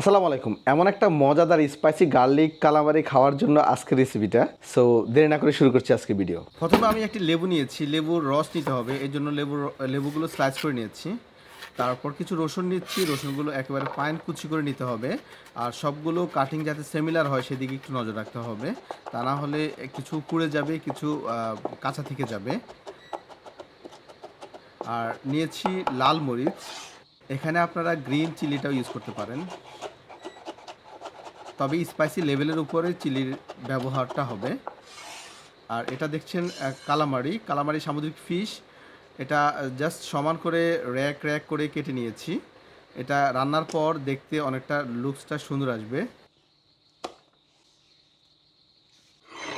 আসসালামু আলাইকুম। এমন একটা মজাদার স্পাইসি গার্লিক কালামারি খাওয়ার জন্য আজকের রেসিপিটা সো দেরি না করে শুরু করছি আজকে ভিডিও প্রথমে আমি একটি লেবু নিয়েছি, লেবুর রস নিতে হবে এই জন্য লেবুর, লেবুগুলো স্লাইস করে নিয়েছি। তারপর কিছু রসুন নিচ্ছি, রসুনগুলো একেবারে ফাইন কুচি করে নিতে হবে। আর সবগুলো কাটিং যাতে সিমিলার হয়, সেদিকে একটু নজর রাখতে হবে। তা না হলে কিছু পুড়ে যাবে, কিছু কাঁচা থেকে যাবে। আর নিয়েছি লাল মরিচ। এখানে আপনারা গ্রিন চিলিটাও ইউজ করতে পারেন। তবে স্পাইসি লেভেলের উপরে চিলির ব্যবহারটা হবে। আর এটা দেখছেন কালামারি। কালামারি সামুদ্রিক ফিশ। এটা জাস্ট সমান করে র্যাক র্যাক করে কেটে নিয়েছি। এটা রান্নার পর দেখতে অনেকটা লুকসটা সুন্দর আসবে।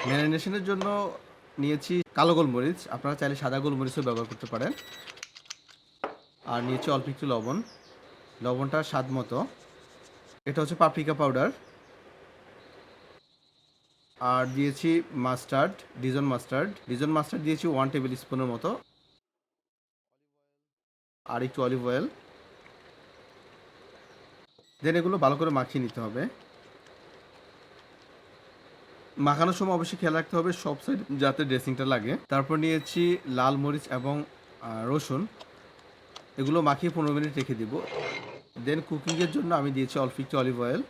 ম্যারিনেশনের জন্য নিয়েছি কালো গোলমরিচ। আপনারা চাইলে সাদা গোলমরিচও ব্যবহার করতে পারেন। আর নিয়েছি অল্প একটু লবণ। লবণটা স্বাদ মতো। এটা হচ্ছে পাপরিকা পাউডার। আর দিয়েছি mustard Dijon mustard. Dijon mustard দিয়েছি ওয়ান টেবিল স্পুনের মতো। আর একটু অলিভ অয়েল দেন এগুলো ভালো করে মাখিয়ে নিতে হবে। মাখানোর সময় অবশ্যই খেয়াল রাখতে হবে, সব সাইড যাতে ড্রেসিংটা লাগে। তারপর নিয়েছি লাল মরিচ এবং রসুন। এগুলো মাখিয়ে পনেরো মিনিট রেখে দিব। দেন কুকিংয়ের জন্য আমি দিয়েছি অল্প একটু অলিভ অয়েল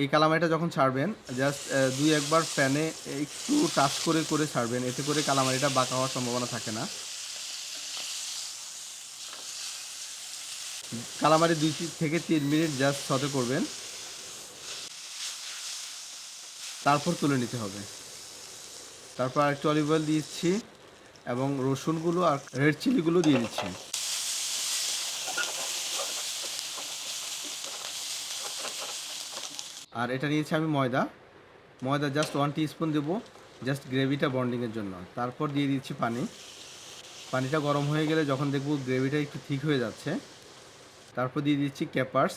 এই কালামারিটা যখন ছাড়বেন জাস্ট দুই একবার প্যানে একটু টাচ করে করে ছাড়বেন। এতে করে কালামারিটা বাঁকা হওয়ার সম্ভাবনা থাকে না। কালামারি দুই থেকে তিন মিনিট জাস্ট সতে করবেন। তারপর তুলে নিতে হবে। তারপর আরেকটু অলিভ অয়েল দিচ্ছি এবং রসুনগুলো আর রেড চিলিগুলো দিয়ে দিচ্ছি। আর এটা নিয়েছি আমি ময়দা। ময়দা জাস্ট ওয়ান স্পুন দেবো জাস্ট গ্রেভিটা বন্ডিংয়ের জন্য। তারপর দিয়ে দিচ্ছি পানি। পানিটা গরম হয়ে গেলে যখন দেখব গ্রেভিটা একটু ঠিক হয়ে যাচ্ছে, তারপর দিয়ে দিচ্ছি ক্যাপার্স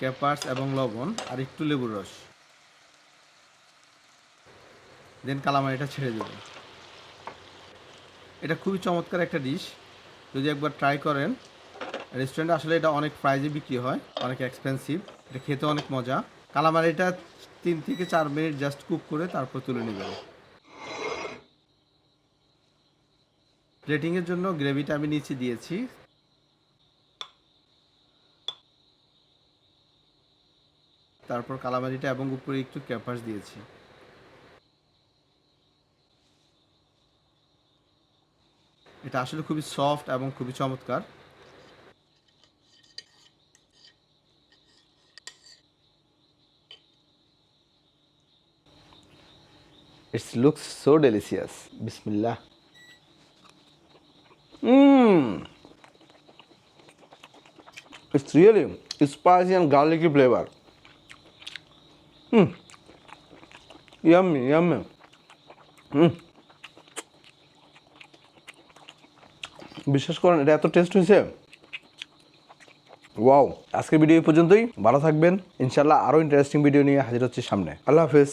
ক্যাপার্স এবং লবণ আর একটু লেবুর রস। দেন কালামারিটা ছেড়ে দেবো। এটা খুবই চমৎকার একটা ডিশ যদি একবার ট্রাই করেন রেস্টুরেন্টে আসলে এটা অনেক প্রাইজে বিক্রি হয়, অনেক এক্সপেন্সিভ এটা খেতে অনেক মজা। কালামারিটা তিন থেকে চার মিনিট জাস্ট কুক করে তারপর তুলে নেবেন। প্লেটিংয়ের জন্য গ্রেভিটা আমি নিচে দিয়েছি। তারপর কালামারিটা এবং উপরে একটু ক্যাপাস দিয়েছি। এটা আসলে খুবই সফট এবং খুবই চমৎকার ইটস লুকস সো ডেলিসিয়াস বিসমিল্লাহ Mm. It's really spicy and garlicky flavor. Mm. Yummy, yummy. বিশ্বাস করেন, এটা এত টেস্ট হয়েছে? ওয়াও আজকের ভিডিও পর্যন্তই। ভালো থাকবেন। ইনশাল্লাহ আরও ইন্টারেস্টিং ভিডিও নিয়ে হাজির হচ্ছে সামনে। আল্লাহ হাফেজ।